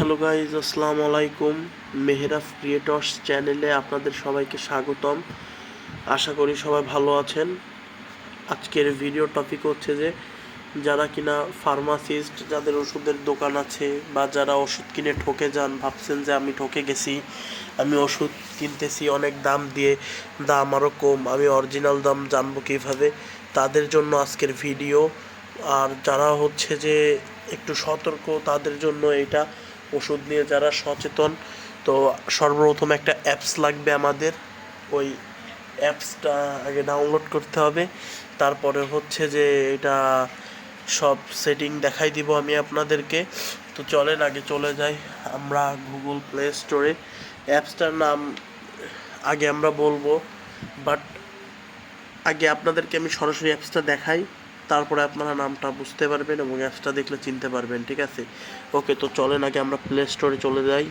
Hello guys, আসসালামু আলাইকুম। মেহরাফ creators চ্যানেলে আপনাদের সবাইকে স্বাগতম। আশা করি সবাই ভালো আছেন। আজকের ভিডিও টপিক হচ্ছে যে, যারা কিনা ফার্মাসিস্ট যাদের ওষুধের দোকান আছে বা যারা ওষুধ কিনে ঠকে যান, ভাবছেন যে আমি ঠকে গেছি, আমি ওষুধ কিনতেছি, অনেক দাম দিয়ে, দাম আরও কম, আমি অরিজিনাল দাম জানব কীভাবে, তাদের জন্য আজকের ভিডিও আর যারা হচ্ছে যে, একটু সতর্ক, তাদের জন্য এটা ওষুধ নিয়ে যারা সচেতন, তো সর্বপ্রথম একটা অ্যাপস লাগবে আমাদের। ওই অ্যাপসটা আগে ডাউনলোড করতে হবে। তারপরে হচ্ছে যে এটা সব সেটিং দেখাই দিব আমি আপনাদেরকে। তো চলেন আগে চলে যাই আমরা গুগল প্লে স্টোরে অ্যাপসটার নাম আগে আমরা বলব বাট আগে আপনাদেরকে আমি সরাসরি অ্যাপসটা দেখাই। তারপরে আপনারা নামটা বুঝতে পারবেন এবং অ্যাপসটা দেখলে চিনতে পারবেন, ঠিক আছে? ওকে তো চলেন আগে আমরা প্লে স্টোরে চলে যাই।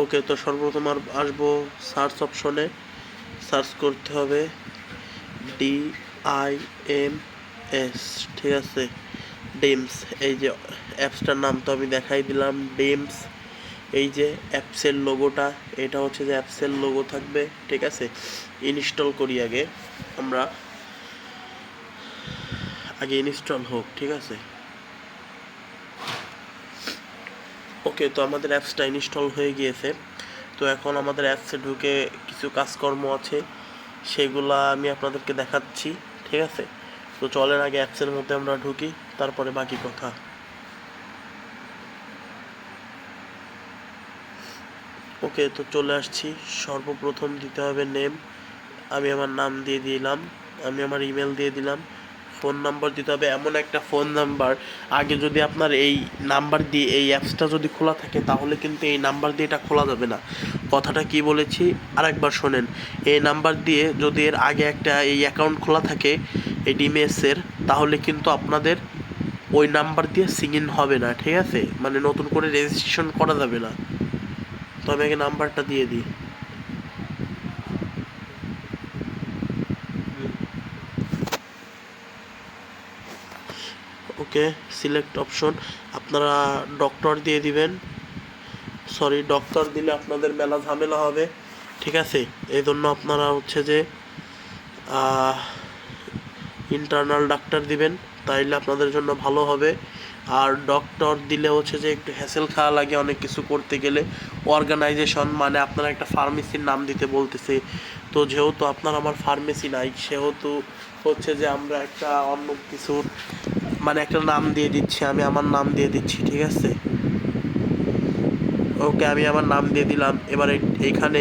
ওকে তো সর্বপ্রথম আর আসব সার্চ অপশনে সার্চ করতে হবে ডি আই এম এস ঠিক আছে? ডিমস এই যে অ্যাপসটার নাম তো আমি দেখাই দিলাম ডিমস এই যে অ্যাপসের লোগোটা, এটা হচ্ছে যে অ্যাপসের লোগো থাকবে, ঠিক আছে? ইনস্টল করি আগে, আমরা আগে ইনস্টল হোক, ঠিক আছে? ওকে, তো আমাদের অ্যাপসটা ইনস্টল হয়ে গিয়েছে। তো এখন আমাদের অ্যাপসে ঢুকে কিছু কাজকর্ম আছে, সেগুলা আমি আপনাদেরকে দেখাচ্ছি, ঠিক আছে? তো চলেন আগে অ্যাপসের মধ্যে আমরা ঢুকি, তারপরে বাকি কথা। ওকে তো চলে আসছি। সর্বপ্রথম দিতে হবে নেম। আমি আমার নাম দিয়ে দিলাম। আমি আমার ইমেল দিয়ে দিলাম। ফোন নাম্বার দিতে হবে। এমন একটা ফোন নাম্বার আগে যদি আপনার এই নাম্বার দিয়ে, এই অ্যাপসটা যদি খোলা থাকে, তাহলে কিন্তু এই নাম্বার দিয়ে এটা খোলা যাবে না। কথাটা কি বলেছি? আরেকবার শোনেন। এই নাম্বার দিয়ে যদি এর আগে একটা এই অ্যাকাউন্ট খোলা থাকে, এই ডিমেসের তাহলে কিন্তু আপনাদের ওই নাম্বার দিয়ে সিং ইন হবে না, ঠিক আছে? মানে নতুন করে রেজিস্ট্রেশন করা যাবে না। তো আমি আগে নাম্বারটা দিয়ে দিই। Okay, select option. আপনারা ডক্টর দিয়ে দিবেন। সরি, ডক্টর দিলে আপনাদের মেলা ঝামেলা হবে। ঠিক আছে? এই জন্য আপনারা হচ্ছে যে ইন্টারনাল ডাক্তার দিবেন। তাইলে আপনাদের জন্য ভালো হবে। আর ডক্টর দিলে হচ্ছে যে একটু হ্যাসেল খাওয়া লাগে অনেক কিছু করতে গেলে। অর্গানাইজেশন মানে আপনারা একটা ফার্মেসির নাম দিতে বলতেছে। তো যেহেতু আপনার আমার ফার্মেসি নাই, সেহেতু হচ্ছে যে আমরা একটা অন্য কিছুর মানে একটা নাম দিয়ে দিচ্ছি, আমি আমার নাম দিয়ে দিচ্ছি, ঠিক আছে? ওকে, আমি আমার নাম দিয়ে দিলাম। এবার এইখানে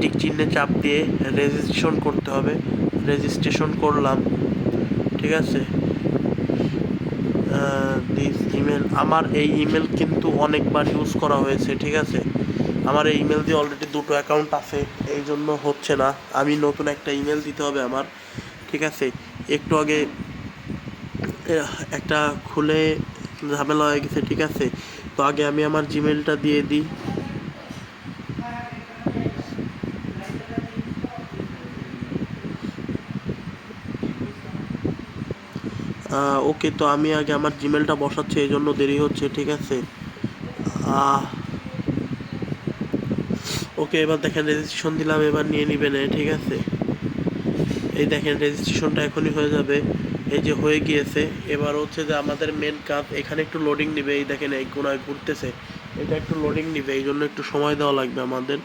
টিক চিহ্নে চাপ দিয়ে রেজিস্ট্রেশন করতে হবে। রেজিস্ট্রেশন করলাম, ঠিক আছে? দিস ইমেল আমার এই ইমেল কিন্তু অনেকবার ইউজ করা হয়েছে, ঠিক আছে? আমার এই ইমেল দিয়ে অলরেডি দুটো অ্যাকাউন্ট আছে, এই জন্য হচ্ছে না। আমি নতুন একটা ইমেল দিতে হবে আমার, ঠিক আছে? একটু আগে একটা খুলে ঝামেলা হয়ে গেছে, ঠিক আছে? তো আগে আমি আমার জিমেলটা দিয়ে দিই। ওকে তো আমি আগে আমার জিমেলটা বসাচ্ছি, এই জন্য দেরি হচ্ছে, ঠিক আছে? ওকে এবার দেখেন রেজিস্ট্রেশন দিলাম, এবার নিয়ে নিবেন ঠিক আছে? এই দেখেন রেজিস্ট্রেশনটা এখনই হয়ে যাবে, এই যে হয়ে গিয়েছে। এবার হচ্ছে যে আমাদের মেন কাজ, এখানে একটু লোডিং নিবে, এই দেখেন, এই কোনায় ঘুরতেছে। এটা একটু লোডিং নিবে, এই জন্য একটু সময় দেওয়া লাগবে আমাদের।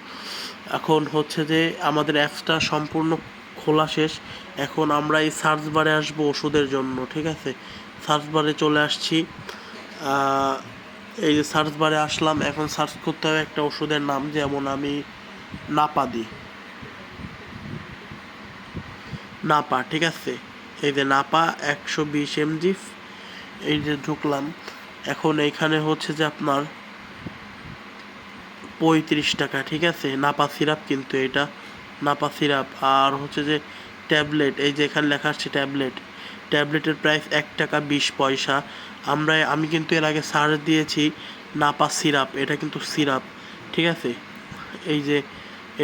এখন হচ্ছে যে আমাদের অ্যাপসটা সম্পূর্ণ খোলা শেষ। এখন আমরা এই সার্চ বারে আসব ওষুধের জন্য, ঠিক আছে? সার্চ বারে চলে আসছি। এই যে সার্চ বারে আসলাম, এখন সার্চ করতে হবে একটা ওষুধের নাম, যেমন আমি নাপা দিই। নাপা, ঠিক আছে? এই যে নাপা, একশো বিশ এমজি, এই যে ঢুকলাম। এখন এইখানে হচ্ছে যে আপনার পঁয়ত্রিশ টাকা, ঠিক আছে? নাপা সিরাপ কিন্তু এটা। নাপা সিরাপ আর হচ্ছে যে ট্যাবলেট, এই যে এখানে লেখা আসছে ট্যাবলেট, ট্যাবলেটের প্রাইস এক টাকা বিশ পয়সা। আমরা, আমি কিন্তু এর আগে সার্চ দিয়েছি নাপা সিরাপ, এটা কিন্তু সিরাপ, ঠিক আছে? এই যে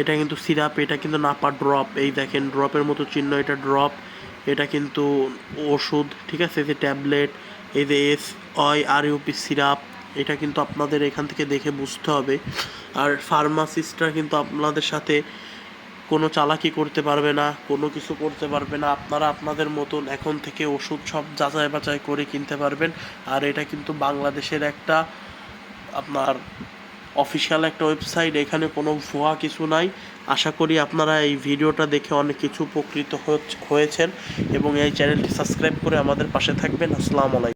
এটা কিন্তু সিরাপ, এটা কিন্তু নাপা ড্রপ, এই দেখেন ড্রপের মতো চিহ্ন, এটা ড্রপ, এটা কিন্তু ওষুধ, ঠিক আছে? যে ট্যাবলেট, এই যে এস অয় আর ইউপি সিরাপ, এটা কিন্তু আপনাদের এখান থেকে দেখে বুঝতে হবে। আর ফার্মাসিস্টরা কিন্তু আপনাদের সাথে কোনো চালাকি করতে পারবে না, কোনো কিছু করতে পারবে না, আপনারা আপনাদের মতন এখন থেকে ওষুধ সব যাচাই বাছাই করে কিনতে পারবেন। আর এটা কিন্তু বাংলাদেশের একটা আপনার অফিসিয়াল একটা ওয়েবসাইট, এখানে কোনো ভুয়া কিছু নাই। আশা করি আপনারা এই ভিডিওটা দেখে অনেক কিছু উপকৃত হয়েছেন এবং এই চ্যানেলটি সাবস্ক্রাইব করে আমাদের পাশে থাকবেন। আসসালামু আলাইকুম।